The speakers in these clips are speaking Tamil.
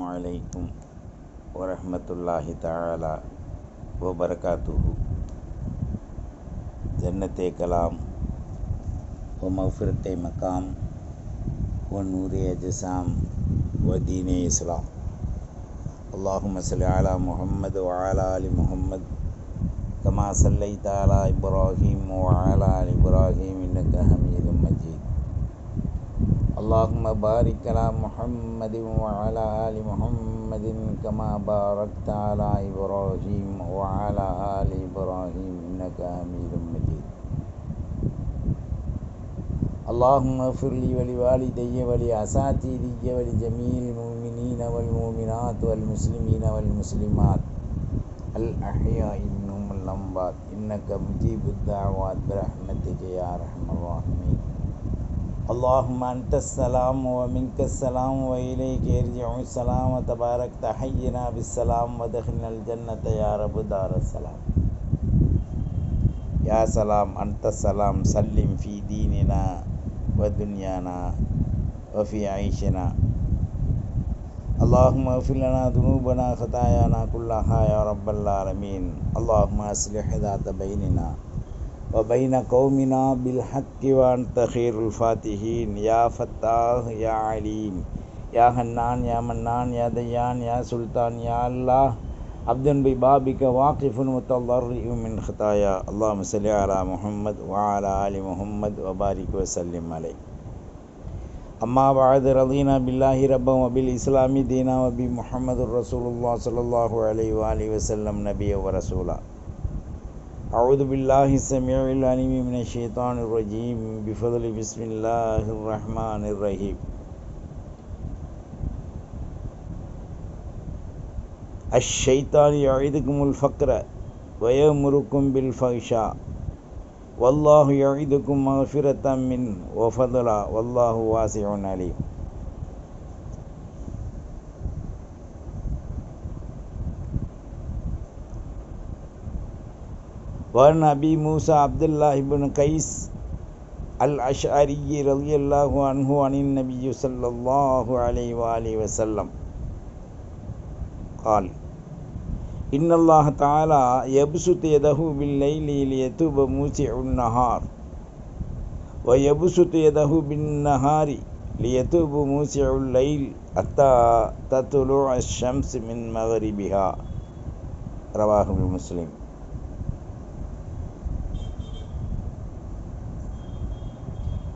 عليكم ورحمة الله تعالى وبركاته. جنة كلام ومغفرة مقام ونور أجسام ودين إسلام. اللهم صل على محمد وعلى آل محمد كما صليت على إبراهيم وعلى آل إبراهيم إنك حميد اللهم بارك على محمد وعلى آل محمد كما باركت على إبراهيم وعلى آل إبراهيم إنك حميد مجيد. اللهم اغفر لي ولوالدي ولأساتذتي ولجميع المؤمنين والمؤمنات والمسلمين والمسلمات. الأحياء منهم الأموات إنك مجيب الدعوات برحمتك يا أرحم الراحمين. اللهم أنت السلام ومنك السلام وإليك يرجع السلام. تبارك تحينا بالسلام ودخلنا الجنة يا رب دار السلام. يا سلام أنت السلام. سلم في ديننا ودنيانا وفي عيشنا. اللهم اغفر لنا ذنوبنا خطايانا كلها يا رب العالمين. اللهم أصلح ذات بيننا. وبین قومنا بالحق وان تخیر الفاتحین، یا فتح یا علیم، یا حنان، یا منان، یا دیان، یا سلطان، یا اللہ عبد بی واقف متضرع من خطایا۔ اللہم صلی علی محمد وعلی آل محمد وبارک وسلم علیہ۔ اما بعد، رضینا باللہ ربا و بالاسلام دینا و بی محمد الرسول اللہ صلی اللہ علیہ وسلم نبی و أعوذ بالله السميع العليم من الشيطان الرجيم. بفضل بسم الله الرحمن الرحيم. الشيطان يعيدكم الفقر ويأمركم بالفحشاء. والله يعيدكم مغفرة منه وفضلا. والله واسع عليم. وعن أبي موسى عبد الله بن قيس الأشعري رضي الله عنه عن النبي صلى الله عليه وآله وسلم. قال إن الله تعالى يبسط يده بالليل ليتوب موسع النهار ويبسط يده بالنهار ليتوب موسع الليل حتى تطلع الشمس من مغربها. رواه مسلم.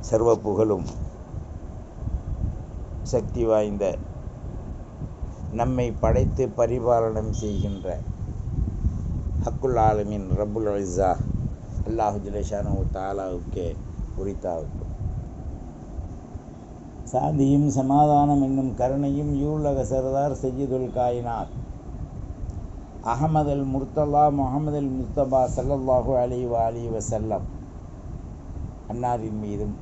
சர்வ புகழும் சக்தி வாய்ந்த நம்மை படைத்து பரிபாலனம் செய்கின்ற ஹக்குல் ஆலமின் ரபுல் அலிசா அல்லாஹு ஜிலேஷானு தாலாவுக்கே உரித்தாவுக்கும் சாந்தியும் சமாதானம் என்னும் கருணையும் யூலக சர்தார் சையீதுல் காயினார் அகமது அல் முர்த்தலா முகமது அல் முஸ்தபா சல்லல்லாஹு அலி வ வசல்லம் அன்னாரின் மீதும்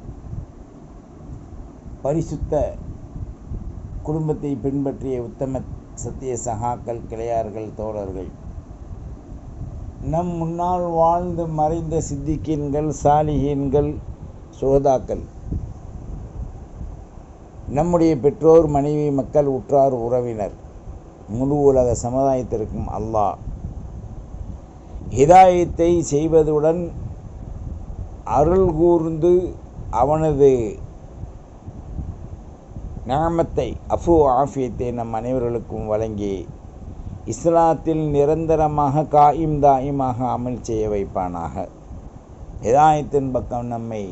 பரிசுத்த குடும்பத்தை பின்பற்றிய உத்தம சத்திய சகாக்கள் கிளையார்கள் தோழர்கள். நம் முன்னால் வாழ்ந்து மறைந்த சித்திக்கீன்கள் சாலிகீன்கள் சோதாக்கள். நம்முடைய பெற்றோர் மனைவி மக்கள் உற்றார் உறவினர். முழு உலக சமுதாயத்திற்கும் அல்லாஹ் ஹிதாயத்தை செய்வதுடன் அருள் கூர்ந்து அவனது ஞாமத்தை அஃபு ஆஃபியத்தை நம் அனைவர்களுக்கும் வழங்கி இஸ்லாத்தில் நிரந்தரமாக காயும் தாயுமாக அமல் செய்ய வைப்பானாக. இதாயத்தின் பக்கம் நம்மை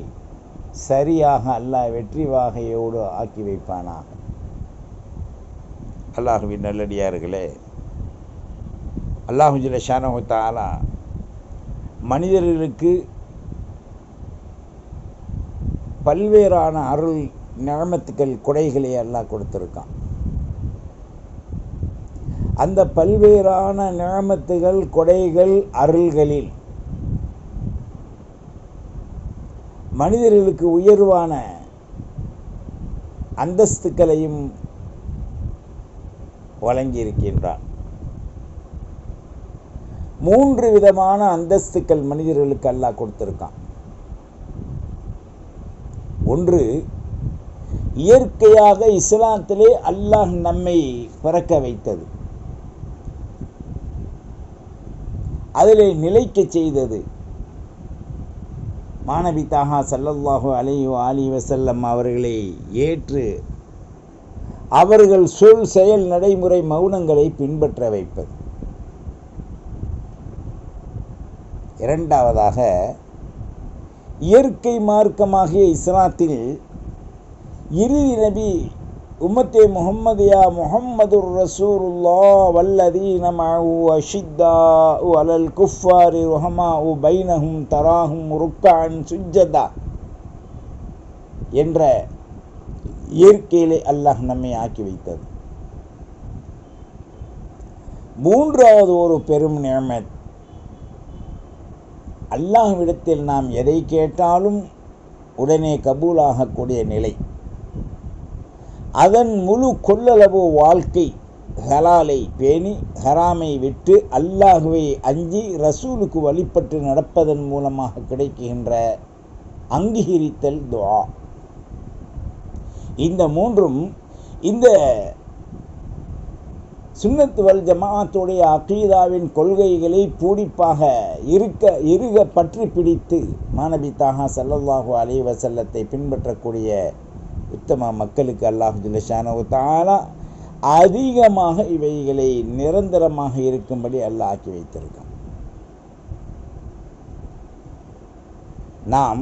சரியாக அல்லாஹ் வெற்றி வாகையோடு ஆக்கி வைப்பானாக. அல்லாஹுவின் நல்லடியார்களே அல்லாஹுஜில ஷானஹாலா மனிதர்களுக்கு பல்வேறான அருள் நிழமத்துக்கள் குடைகளை எல்லாம் கொடுத்துருக்கான். அந்த பல்வேறான நிழமத்துகள் கொடைகள் அருள்களில் மனிதர்களுக்கு உயர்வான அந்தஸ்துக்களையும் வழங்கியிருக்கின்றான். மூன்று விதமான அந்தஸ்துக்கள் மனிதர்களுக்கு அல்லாஹ் கொடுத்துருக்கான். ஒன்று இயற்கையாக இஸ்லாத்திலே அல்லாஹ் நம்மை பிறக்க வைத்தது. அதிலே நிலைக்க செய்தது. மாணவி தாகா சல்லல்லாஹு அலையோ அலி வசல்லம் அவர்களை ஏற்று அவர்கள் சொல் செயல் நடைமுறை மௌனங்களை பின்பற்ற வைப்பது. இரண்டாவதாக இயற்கை மார்க்கமாகிய இஸ்லாத்தில் இரு நபி உம்மத்தே முஹம்மதியா முஹம்மதுர் ரசூலுல்லா வல்லதீன அஷித்தா உ அலல் குஃபாரி உ பைனஹும் தராஹும் ருக்கான் சுஜதா என்ற இயற்கையிலே அல்லாஹ் நம்மை ஆக்கி வைத்தது. மூன்றாவது ஒரு பெரும் நியமத் அல்லாஹ்விடத்தில் நாம் எதை கேட்டாலும் உடனே கபூலாகக்கூடிய நிலை. அதன் முழு கொள்ளளவு வாழ்க்கை ஹலாலை பேணி ஹராமை விட்டு அல்லாஹுவை அஞ்சி ரசூலுக்கு வழிபட்டு நடப்பதன் மூலமாக கிடைக்கின்ற அங்கீகரித்தல் துவா இந்த மூன்றும் இந்த சுன்னத்து வல் ஜமாத்துடைய அகீதாவின் கொள்கைகளை பூடிப்பாக இருக்க இருக பற்றி பிடித்து மாணவி தாகா சல்லல்லாஹு அலி வசல்லத்தை பின்பற்றக்கூடிய உத்தம மக்களுக்கு அல்லாஹு ஜுல்லஷானு தாலா அதிகமாக இவைகளை நிரந்தரமாக இருக்கும்படி அல்லாஹ் ஆக்கி வைத்திருக்கான். நாம்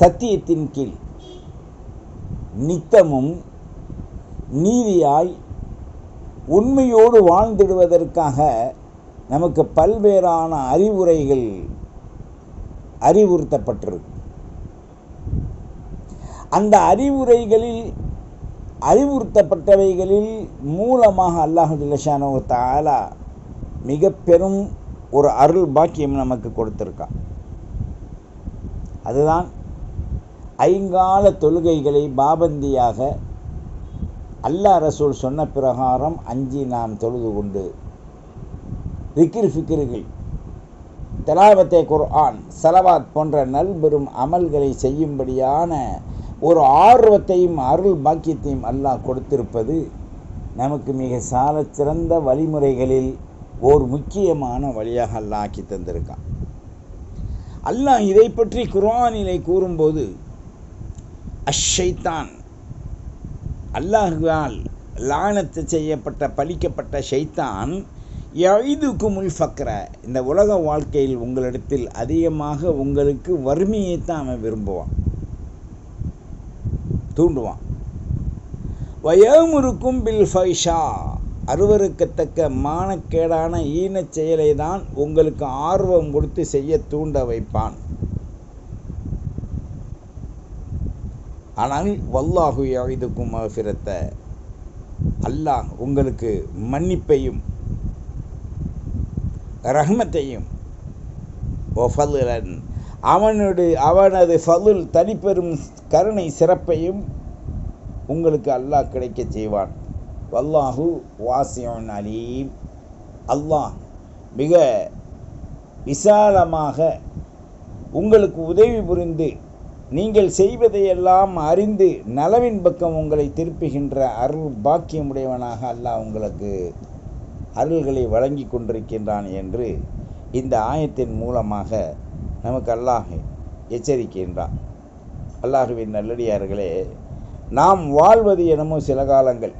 சத்தியத்தின் கீழ் நித்தமும் நீதியாய் உண்மையோடு வாழ்ந்திடுவதற்காக நமக்கு பல்வேறான அறிவுரைகள் அறிவுறுத்தப்பட்டிருக்கு அந்த அறிவுரைகளில் அறிவுறுத்தப்பட்டவைகளில் மூலமாக அல்லாஹு ஜில்லஷானோ தாலா மிக பெரும் ஒரு அருள் பாக்கியம் நமக்கு கொடுத்துருக்கான். அதுதான் ஐங்கால தொழுகைகளை பாபந்தியாக அல்லாஹ் ரசூல் சொன்ன பிரகாரம் அஞ்சி நாம் தொழுது கொண்டு விக்கிர் ஃபிக்கிர்கள் தலாவத்தே குர்ஆன் சலவாத் போன்ற நல்பெரும் அமல்களை செய்யும்படியான ஒரு ஆர்வத்தையும் அருள் பாக்கியத்தையும் அல்லாஹ் கொடுத்திருப்பது நமக்கு மிக சால சிறந்த வழிமுறைகளில் ஓர் முக்கியமான வழியாக அல்லாஹ் ஆக்கி தந்திருக்கான். அல்லாஹ் இதை பற்றி குர்ஆனிலே கூறும்போது அஷைத்தான். அல்லாஹுவால் லானத்து செய்யப்பட்ட பழிக்கப்பட்ட ஷைத்தான் எழுதுக்குமுல் ஃபக்ர. இந்த உலக வாழ்க்கையில் உங்களிடத்தில் அதிகமாக உங்களுக்கு வறுமையைத்தான் அவன் விரும்புவான். தூண்டுவான். வயமுருக்கும் பில் ஃபைஷா. அருவருக்கத்தக்க மானக்கேடான ஈனச் செயலை தான் உங்களுக்கு ஆர்வம் கொடுத்து செய்ய தூண்ட வைப்பான். ஆனால் வல்லாஹு யாவிதுக்கும் மகஃபிரத்த அல்லாஹ் உங்களுக்கு மன்னிப்பையும் ரஹ்மத்தையும் ஒஃபலுலன் அவனுடைய அவனது ஃபதுல் தனிப்பெரும் கருணை சிறப்பையும் உங்களுக்கு அல்லாஹ் கிடைக்க செய்வான். வல்லாஹு வாசியோன் அலீம். அல்லாஹ் மிக விசாலமாக உங்களுக்கு உதவி புரிந்து நீங்கள் செய்வதையெல்லாம் அறிந்து நலவின் பக்கம் உங்களை திருப்புகின்ற அருள் பாக்கியமுடையவனாக அல்லாஹ் உங்களுக்கு அருள்களை வழங்கி கொண்டிருக்கின்றான் என்று இந்த ஆயத்தின் மூலமாக நமக்கு அல்லாஹ் எச்சரிக்கின்றான் அல்லாஹுவின் நல்லடியார்களே நாம் வாழ்வது என்னமோ சில காலங்கள்.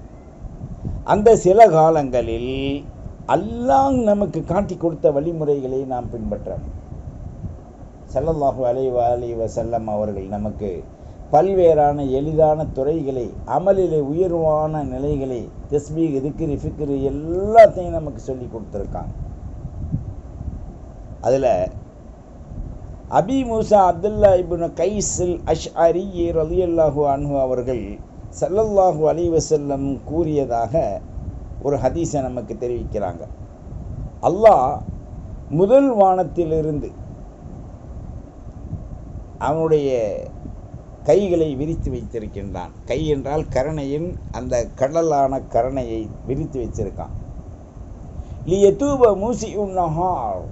அந்த சில காலங்களில் அல்லாஹ் நமக்கு காட்டி கொடுத்த வழிமுறைகளை நாம் பின்பற்றணும் சல்லல்லாஹு அலை அலி வசல்லம் அவர்கள் நமக்கு பல்வேறான எளிதான துறைகளை அமலிலே உயர்வான நிலைகளை தஸ்பீக் இதுக்கிரி ஃபிக்ரி எல்லாத்தையும் நமக்கு சொல்லி கொடுத்துருக்காங்க. அதில் அபி மூசா அப்துல்லா இப்னு கைசில் அஷ் அரி ரலியல்லாஹு அன்ஹு அவர்கள் சல்லல்லாஹு அலி வசல்லம் கூறியதாக ஒரு ஹதீஸை நமக்கு தெரிவிக்கிறாங்க. அல்லாஹ் முதல் வானத்திலிருந்து அவனுடைய கைகளை விரித்து வைத்திருக்கின்றான். கை என்றால் கருணையின் அந்த கடலான கருணையை விரித்து வச்சிருக்கான் லியதூப மூசி உன்னஹார்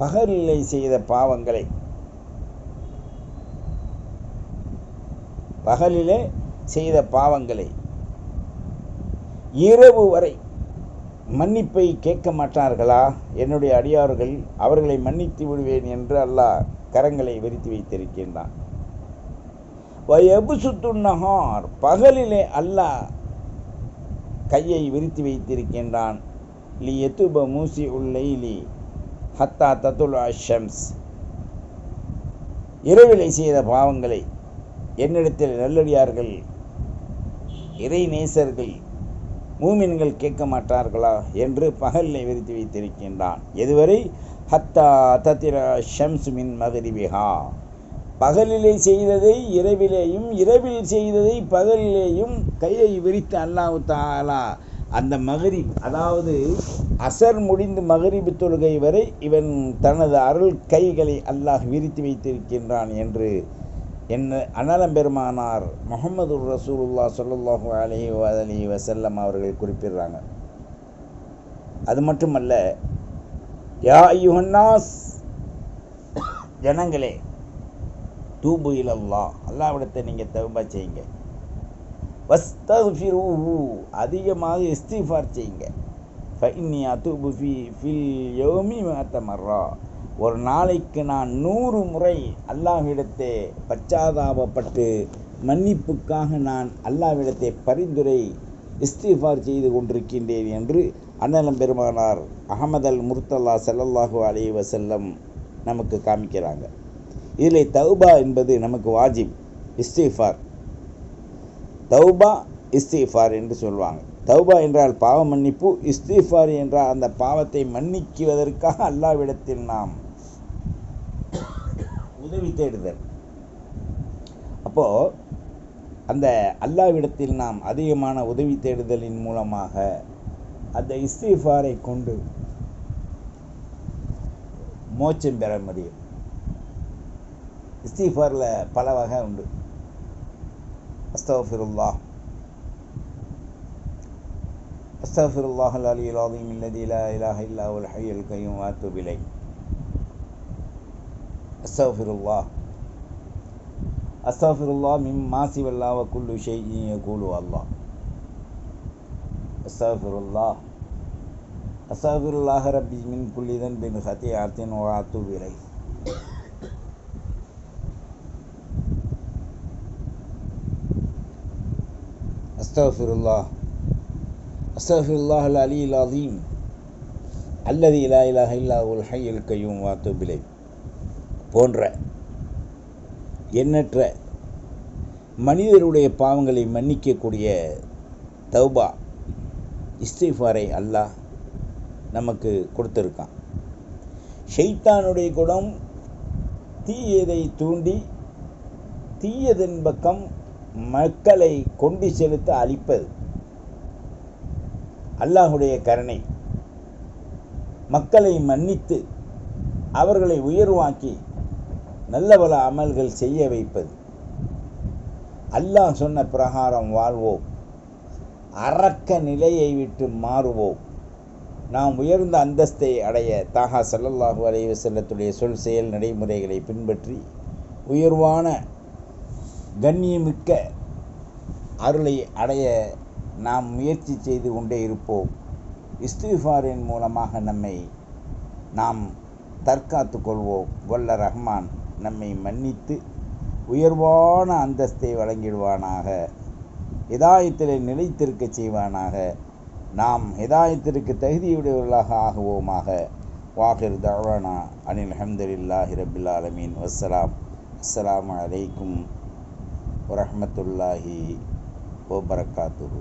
பகலிலை செய்த பாவங்களை பகலிலே செய்த பாவங்களை இரவு வரை மன்னிப்பை கேட்க மாட்டார்களா? என்னுடைய அடியார்கள் அவர்களை மன்னித்து விடுவேன் என்று அல்லாஹ் கரங்களை விரித்து வைத்திருக்கின்றான். நகார் பகலிலே அல்லாஹ் கையை விரித்து வைத்திருக்கின்றான். லி எத்துப மூசி உள்ளைலி ஹத்தா தத்துல் அஷம்ஸ். இரவிலை செய்த பாவங்களை என்னிடத்தில் நல்லடியார்கள் இறை நேசர்கள் மூமின்கள் கேட்க மாட்டார்களா என்று பகல் விரித்து வைத்திருக்கின்றான். எதுவரை? ஹத்தா தத்திர ஷம்ஸ் மின் மகரிபிஹா. பகலிலே செய்ததை இரவிலேயும் இரவில் செய்ததை பகலிலேயும் கையை விரித்து அல்லாஹு தாலா அந்த மகரிப் அதாவது அசர் முடிந்து மகரிபு தொழுகை வரை இவன் தனது அருள் கைகளை அல்லாஹ் விரித்து வைத்திருக்கின்றான் என்று என்ன அனலம்பெருமானார் முகமது ரசூலுல்லா சொல்லுல்லாஹு அலஹி அலி வசல்லம் அவர்கள் குறிப்பிடுறாங்க. அது மட்டுமல்ல யா யுஹன்னாஸ் ஜனங்களே தூபு இலல்லா அல்லாவிடத்தை நீங்கள் தகுபா செய்யுங்க. வஸ்தூ அதிகமாக இஸ்திஃபார் செய்யுங்க. ஃபைன்யா தூபு ஃபி ஃபில் யோமி மர்ரா. ஒரு நாளைக்கு நான் நூறு முறை அல்லாஹ்விடத்தை பச்சாதாபப்பட்டு மன்னிப்புக்காக நான் அல்லாஹ்விடத்தை பரிந்துரை இஸ்திஃபார் செய்து கொண்டிருக்கின்றேன் என்று அண்ணலம் பெருமானார் அகமது அல் முர்த்தல்லா செல்லல்லாஹு அலி வசல்லம் நமக்கு காமிக்கிறாங்க. இதில் தௌபா என்பது நமக்கு வாஜிப் இஸ்திஃபார். தௌபா இஸ்திஃபார் என்று சொல்லுவாங்க. தௌபா என்றால் பாவ மன்னிப்பு இஸ்திஃபார் என்றால் அந்த பாவத்தை மன்னிக்குவதற்காக அல்லாவிடத்தில் நாம் உதவி தேடுதல். அப்போது அந்த அல்லாவிடத்தில் நாம் அதிகமான உதவி தேடுதலின் மூலமாக அந்த இஸ்திஃபாரை கொண்டு மோச்சம் பெற முடியும். இஸ்திஃபாரில் பல வகை உண்டு. அஸ்தஃபிருல்லா அஸ்தஃபிருல்லாஹ் அலி அலாதீம் இல்லதி இலா இலாஹ இல்லா உல் ஹையல் கையும் வாத்துபிலை أستغفر الله أستغفر الله مما سوى الله وكل شيء يقول الله أستغفر الله أستغفر الله ربي من كل ذنب خطيئة وأتوب إليه أستغفر الله أستغفر الله العلي العظيم الذي لا إله إلا هو الحي القيوم وأتوب إليه போன்ற எண்ணற்ற மனிதருடைய பாவங்களை மன்னிக்கக்கூடிய தௌபா இஸ்திஃபாரை அல்லாஹ் நமக்கு கொடுத்துருக்கான். ஷெய்தானுடைய குணம் தீயதை தூண்டி தீயதன் பக்கம் மக்களை கொண்டு செலுத்த அழிப்பது அல்லாஹுடைய கருணை. மக்களை மன்னித்து அவர்களை உயர்வாக்கி நல்ல பல அமல்கள் செய்ய வைப்பது. அல்லாஹ் சொன்ன பிரகாரம் வாழ்வோம். அறக்க நிலையை விட்டு மாறுவோம். நாம் உயர்ந்த அந்தஸ்தை அடைய தாகா சல்லல்லாஹு அலைவ செல்லத்துடைய சொல் செயல் நடைமுறைகளை பின்பற்றி உயர்வான கண்ணியமிக்க அருளை அடைய நாம் முயற்சி செய்து கொண்டே இருப்போம். இஸ்திஃபாரின் மூலமாக நம்மை நாம் தற்காத்து கொள்வோம். வல்ல ரஹ்மான். நம்மை மன்னித்து உயர்வான அந்தஸ்தை வழங்கிடுவானாக ஹிதாயத்தில் நிலைத்திருக்க செய்வானாக நாம் ஹிதாயத்திற்கு தகுதியுடையவர்களாக ஆகுவோமாக. வாஹிர் தவானா அனில் அஹமதுல்லாஹி ரபில் ஆலமீன். வசலாம் அஸ்லாம் அலைக்கும் வரமத்துல்லாஹி வபரகாத்துஹு.